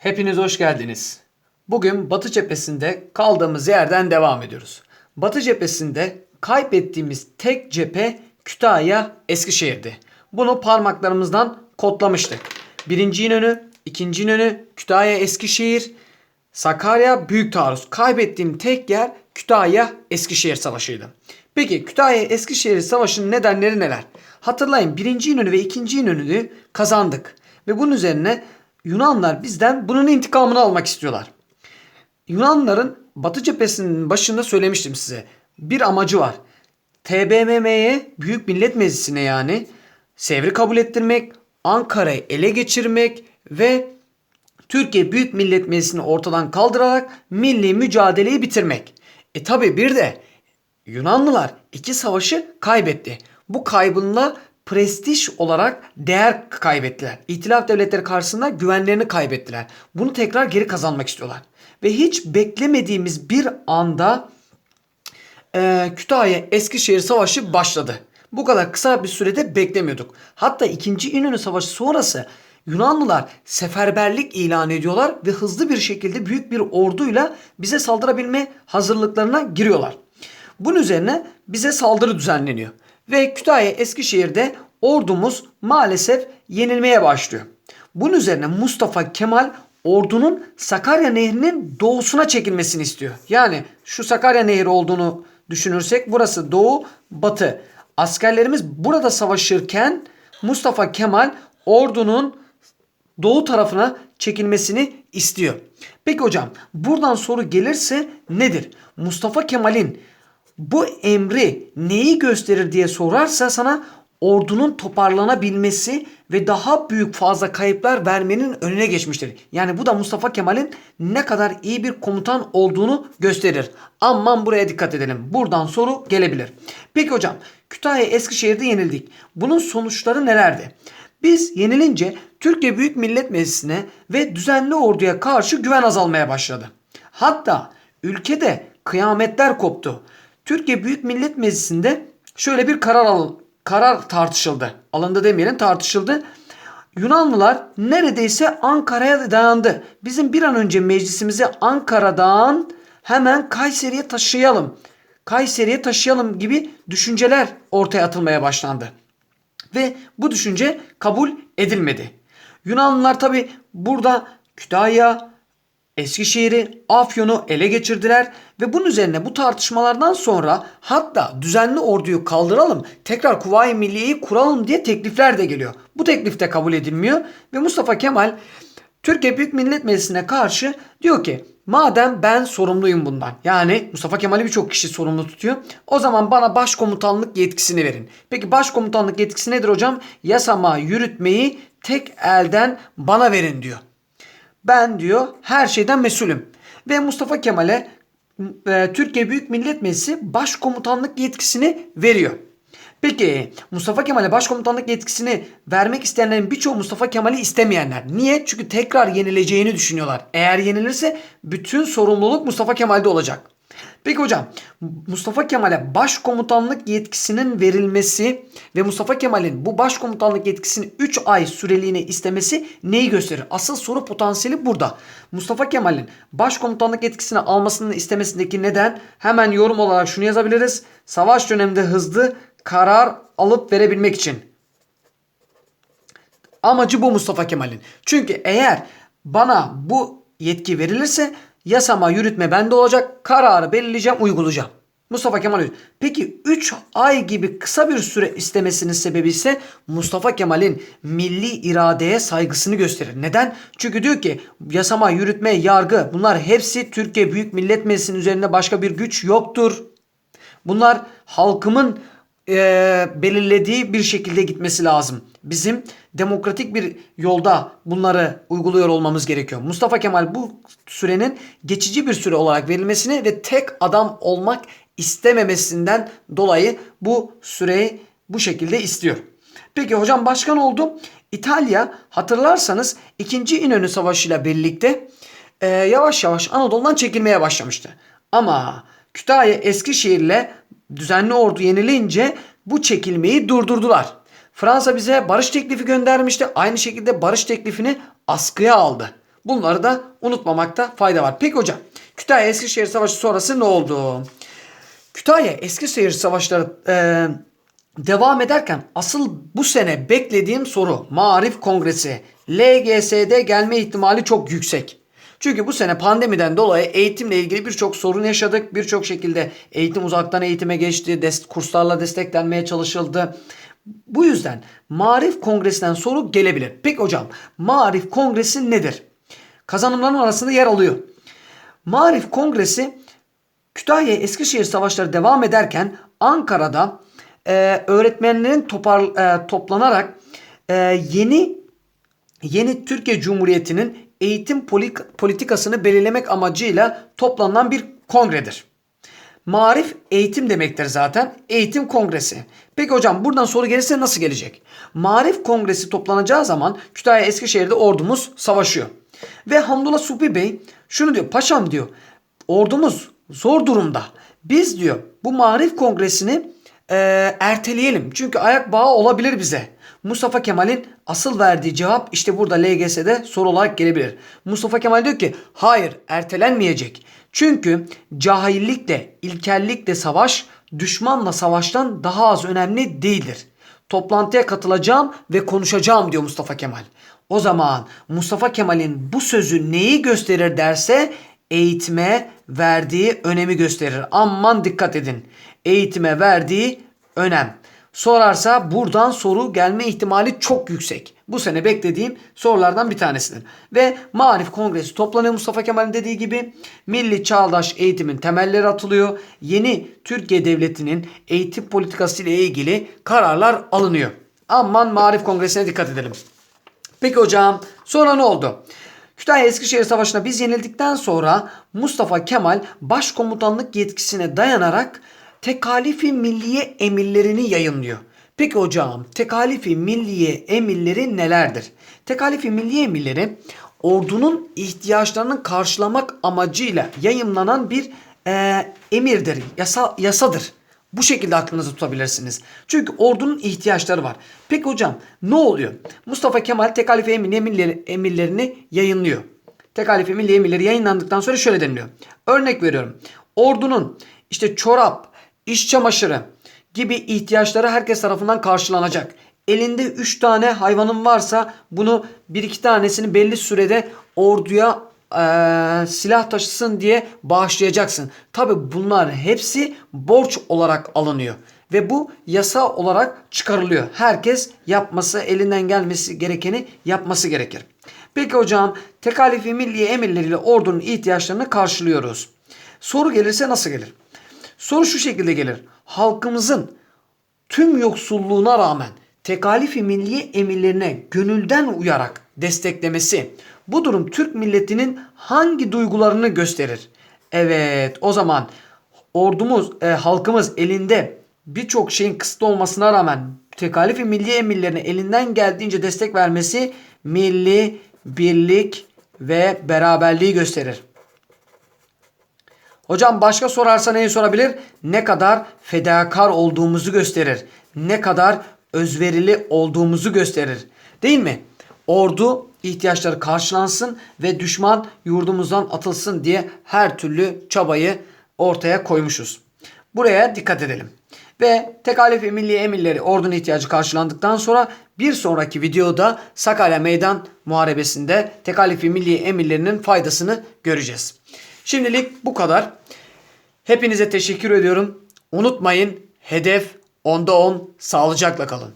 Hepiniz hoş geldiniz. Bugün Batı cephesinde kaldığımız yerden devam ediyoruz. Batı cephesinde kaybettiğimiz tek cephe Kütahya Eskişehir'di. Bunu parmaklarımızdan kodlamıştık. Birinci İnönü, ikinci İnönü, Kütahya Eskişehir, Sakarya Büyük Taarruz. Kaybettiğim tek yer Kütahya Eskişehir Savaşı'ydı. Peki Kütahya Eskişehir Savaşı'nın nedenleri neler? Hatırlayın birinci İnönü ve ikinci İnönü'yü kazandık. Ve bunun üzerine Yunanlar bizden bunun intikamını almak istiyorlar. Yunanların Batı cephesinin başında söylemiştim size. Bir amacı var. TBMM'ye Büyük Millet Meclisi'ne yani Sevr'i kabul ettirmek, Ankara'yı ele geçirmek ve Türkiye Büyük Millet Meclisi'ni ortadan kaldırarak milli mücadeleyi bitirmek. E tabi bir de Yunanlılar iki savaşı kaybetti. Bu kaybınla prestij olarak değer kaybettiler. İtilaf devletleri karşısında güvenlerini kaybettiler. Bunu tekrar geri kazanmak istiyorlar. Ve hiç beklemediğimiz bir anda e, Kütahya Eskişehir Savaşı başladı. Bu kadar kısa bir sürede beklemiyorduk. Hatta 2. İnönü Savaşı sonrası Yunanlılar seferberlik ilan ediyorlar ve hızlı bir şekilde büyük bir orduyla bize saldırabilme hazırlıklarına giriyorlar. Bunun üzerine bize saldırı düzenleniyor. Ve Kütahya Eskişehir'de ordumuz maalesef yenilmeye başlıyor. Bunun üzerine Mustafa Kemal ordunun Sakarya Nehri'nin doğusuna çekilmesini istiyor. Yani şu Sakarya Nehri olduğunu düşünürsek burası doğu batı. Askerlerimiz burada savaşırken Mustafa Kemal ordunun doğu tarafına çekilmesini istiyor. Peki hocam buradan soru gelirse nedir? Mustafa Kemal'in bu emri neyi gösterir diye sorarsa sana ordunun toparlanabilmesi ve daha büyük fazla kayıplar vermenin önüne geçmiştir. Yani bu da Mustafa Kemal'in ne kadar iyi bir komutan olduğunu gösterir. Aman buraya dikkat edelim. Buradan soru gelebilir. Peki hocam Kütahya Eskişehir'de yenildik. Bunun sonuçları nelerdi? Biz yenilince Türkiye Büyük Millet Meclisi'ne ve düzenli orduya karşı güven azalmaya başladı. Hatta ülkede kıyametler koptu. Türkiye Büyük Millet Meclisi'nde şöyle bir karar al karar tartışıldı. Alındı demeyelim tartışıldı. Yunanlılar neredeyse Ankara'ya dayandı. Bizim bir an önce meclisimizi Ankara'dan hemen Kayseri'ye taşıyalım. Kayseri'ye taşıyalım gibi düşünceler ortaya atılmaya başlandı. Ve bu düşünce kabul edilmedi. Yunanlılar tabi burada Kütahya, Eskişehir'i, Afyon'u ele geçirdiler ve bunun üzerine bu tartışmalardan sonra hatta düzenli orduyu kaldıralım, tekrar Kuvayi Milliye'yi kuralım diye teklifler de geliyor. Bu teklif de kabul edilmiyor ve Mustafa Kemal Türkiye Büyük Millet Meclisi'ne karşı diyor ki madem ben sorumluyum bundan yani Mustafa Kemal'i birçok kişi sorumlu tutuyor o zaman bana başkomutanlık yetkisini verin. Peki başkomutanlık yetkisi nedir hocam? Yasama yürütmeyi tek elden bana verin diyor. Ben diyor her şeyden mesulüm. Ve Mustafa Kemal'e e, Türkiye Büyük Millet Meclisi başkomutanlık yetkisini veriyor. Peki Mustafa Kemal'e başkomutanlık yetkisini vermek isteyenlerin birçoğu Mustafa Kemal'i istemeyenler. Niye? Çünkü tekrar yenileceğini düşünüyorlar. Eğer yenilirse bütün sorumluluk Mustafa Kemal'de olacak. Peki hocam Mustafa Kemal'e başkomutanlık yetkisinin verilmesi ve Mustafa Kemal'in bu başkomutanlık yetkisini 3 ay süreliğine istemesi neyi gösterir? Asıl soru potansiyeli burada. Mustafa Kemal'in başkomutanlık yetkisini almasını istemesindeki neden hemen yorum olarak şunu yazabiliriz. Savaş döneminde hızlı karar alıp verebilmek için. Amacı bu Mustafa Kemal'in. Çünkü eğer bana bu yetki verilirse yasama yürütme bende olacak. Kararı belirleyeceğim, uygulayacağım. Mustafa Kemal öyle. Peki 3 ay gibi kısa bir süre istemesinin sebebi ise Mustafa Kemal'in milli iradeye saygısını gösterir. Neden? Çünkü diyor ki yasama, yürütme, yargı bunlar hepsi Türkiye Büyük Millet Meclisi'nin üzerinde başka bir güç yoktur. Bunlar halkımın e, belirlediği bir şekilde gitmesi lazım. Bizim demokratik bir yolda bunları uyguluyor olmamız gerekiyor. Mustafa Kemal bu sürenin geçici bir süre olarak verilmesini ve tek adam olmak istememesinden dolayı bu süreyi bu şekilde istiyor. Peki hocam başkan oldu. İtalya hatırlarsanız 2. İnönü Savaşı ile birlikte e, yavaş yavaş Anadolu'dan çekilmeye başlamıştı. Ama Kütahya Eskişehir'le düzenli ordu yenilince bu çekilmeyi durdurdular. Fransa bize barış teklifi göndermişti. Aynı şekilde barış teklifini askıya aldı. Bunları da unutmamakta fayda var. Peki hocam Kütahya Eskişehir Savaşı sonrası ne oldu? Kütahya Eskişehir Savaşları e, devam ederken asıl bu sene beklediğim soru Marif Kongresi LGS'de gelme ihtimali çok yüksek. Çünkü bu sene pandemiden dolayı eğitimle ilgili birçok sorun yaşadık. Birçok şekilde eğitim uzaktan eğitime geçti. Des kurslarla desteklenmeye çalışıldı. Bu yüzden Marif Kongresi'nden soru gelebilir. Peki hocam Marif Kongresi nedir? Kazanımların arasında yer alıyor. Marif Kongresi Kütahya Eskişehir savaşları devam ederken Ankara'da e, öğretmenlerin topar, e, toplanarak e, yeni yeni Türkiye Cumhuriyeti'nin eğitim politikasını belirlemek amacıyla toplanan bir kongredir. Marif eğitim demektir zaten. Eğitim kongresi. Peki hocam buradan soru gelirse nasıl gelecek? Marif kongresi toplanacağı zaman Kütahya Eskişehir'de ordumuz savaşıyor. Ve Hamdullah Supi Bey şunu diyor. Paşam diyor ordumuz zor durumda. Biz diyor bu Marif kongresini e, erteleyelim. Çünkü ayak bağı olabilir bize. Mustafa Kemal'in asıl verdiği cevap işte burada LGS'de soru olarak gelebilir. Mustafa Kemal diyor ki hayır ertelenmeyecek. Çünkü cahillikle, ilkellikle savaş düşmanla savaştan daha az önemli değildir. Toplantıya katılacağım ve konuşacağım diyor Mustafa Kemal. O zaman Mustafa Kemal'in bu sözü neyi gösterir derse eğitime verdiği önemi gösterir. Aman dikkat edin. Eğitime verdiği önem. Sorarsa buradan soru gelme ihtimali çok yüksek. Bu sene beklediğim sorulardan bir tanesidir. Ve Marif Kongresi toplanıyor Mustafa Kemal'in dediği gibi. Milli çağdaş eğitimin temelleri atılıyor. Yeni Türkiye Devleti'nin eğitim politikası ile ilgili kararlar alınıyor. Aman Marif Kongresi'ne dikkat edelim. Peki hocam sonra ne oldu? Kütahya Eskişehir Savaşı'na biz yenildikten sonra Mustafa Kemal başkomutanlık yetkisine dayanarak tekalifi milliye emirlerini yayınlıyor. Peki hocam tekalifi milliye emirleri nelerdir? Tekalifi milliye emirleri ordunun ihtiyaçlarını karşılamak amacıyla yayımlanan bir e, emirdir, yasa, yasadır. Bu şekilde aklınızı tutabilirsiniz. Çünkü ordunun ihtiyaçları var. Peki hocam ne oluyor? Mustafa Kemal tekalife emin emirleri, emirlerini yayınlıyor. Tekalife milli emirleri yayınlandıktan sonra şöyle deniliyor. Örnek veriyorum. Ordunun işte çorap, iş çamaşırı gibi ihtiyaçları herkes tarafından karşılanacak. Elinde 3 tane hayvanın varsa bunu 1-2 tanesini belli sürede orduya eee, silah taşısın diye bağışlayacaksın. Tabi bunlar hepsi borç olarak alınıyor. Ve bu yasa olarak çıkarılıyor. Herkes yapması, elinden gelmesi gerekeni yapması gerekir. Peki hocam tekalifi milli emirleriyle ordunun ihtiyaçlarını karşılıyoruz. Soru gelirse nasıl gelir? Soru şu şekilde gelir. Halkımızın tüm yoksulluğuna rağmen tekalifi milliye emirlerine gönülden uyarak desteklemesi bu durum Türk milletinin hangi duygularını gösterir? Evet o zaman ordumuz, e, halkımız elinde birçok şeyin kısıtlı olmasına rağmen tekalifi milliye emirlerine elinden geldiğince destek vermesi milli birlik ve beraberliği gösterir. Hocam başka sorarsa neyi sorabilir? Ne kadar fedakar olduğumuzu gösterir. Ne kadar özverili olduğumuzu gösterir. Değil mi? Ordu ihtiyaçları karşılansın ve düşman yurdumuzdan atılsın diye her türlü çabayı ortaya koymuşuz. Buraya dikkat edelim. Ve tekalifi milli emirleri ordunun ihtiyacı karşılandıktan sonra bir sonraki videoda Sakarya Meydan Muharebesi'nde tekalifi milli emirlerinin faydasını göreceğiz. Şimdilik bu kadar. Hepinize teşekkür ediyorum. Unutmayın hedef onda 10 sağlıcakla kalın.